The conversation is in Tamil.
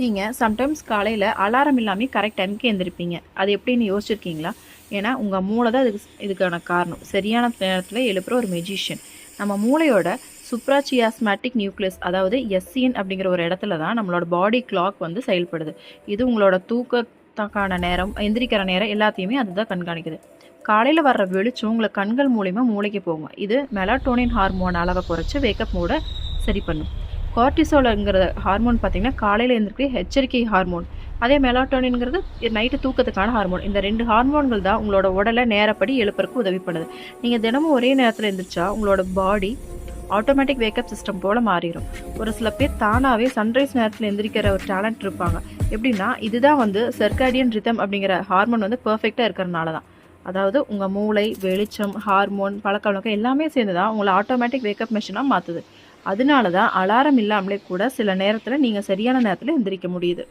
நீங்கள் சம்டைம்ஸ் காலையில் அலாரம் இல்லாமல் கரெக்ட் டைமுக்கு எழுந்திருப்பீங்க அது எப்படின்னு யோசிச்சிருக்கீங்களா? ஏன்னா உங்கள் மூளை தான் இதுக்கு இதுக்கான காரணம். சரியான நேரத்தில் எழுப்புற ஒரு மெஜிஷியன் நம்ம மூளையோட சுப்ராச்சியாஸ்மேட்டிக் நியூக்ளியஸ் அதாவது எஸ்சிஎன் அப்படிங்கிற ஒரு இடத்துல தான் நம்மளோட பாடி கிளாக் வந்து செயல்படுது. இது உங்களோட தூக்கத்துக்கான நேரம் எந்திரிக்கிற நேரம் எல்லாத்தையுமே அதுதான் கண்காணிக்குது. காலையில் வர்ற வெளிச்சம் உங்களை கண்கள் மூலிமா மூளைக்கு போகும். இது மெலாட்டோனின் ஹார்மோன் அளவை குறைச்சி வேக்கப் மூட சரி பண்ணும். கார்டிசோலுங்கிற ஹார்மோன் பார்த்தீங்கன்னா காலையில் எழுந்திருக்க எச்சரிக்கை ஹார்மோன் அதே மெலாட்டோனின்ங்கிறது நைட்டு தூக்கத்துக்கான ஹார்மோன் இந்த ரெண்டு ஹார்மோன்கள் தான் உங்களோட உடலை நேரப்படி எழுப்பறக்கு உதவி பண்ணுது நீங்கள் தினமும் ஒரே நேரத்தில் எழுந்திரிச்சா உங்களோட body automatic wake up system போல் மாறிடும். ஒரு சில பேர் தானாகவே சன்ரைஸ் நேரத்தில் எந்திரிக்கிற ஒரு டேலண்ட் இருப்பாங்க. எப்படின்னா இதுதான் வந்து செர்காடியன் ரிதம் அப்படிங்கிற ஹார்மோன் வந்து பர்ஃபெக்டாக இருக்கிறனால தான். அதாவது உங்கள் மூளை வெளிச்சம் ஹார்மோன் பழக்க வழக்கம் எல்லாமே சேர்ந்து தான் உங்களை ஆட்டோமேட்டிக் வேக்கப் மிஷினாக மாற்றுது அதனால தான் அலாரம் இல்லாமலே கூட சில நேரத்தில் நீங்கள் சரியான நேரத்தில் எந்திரிக்க முடியுது.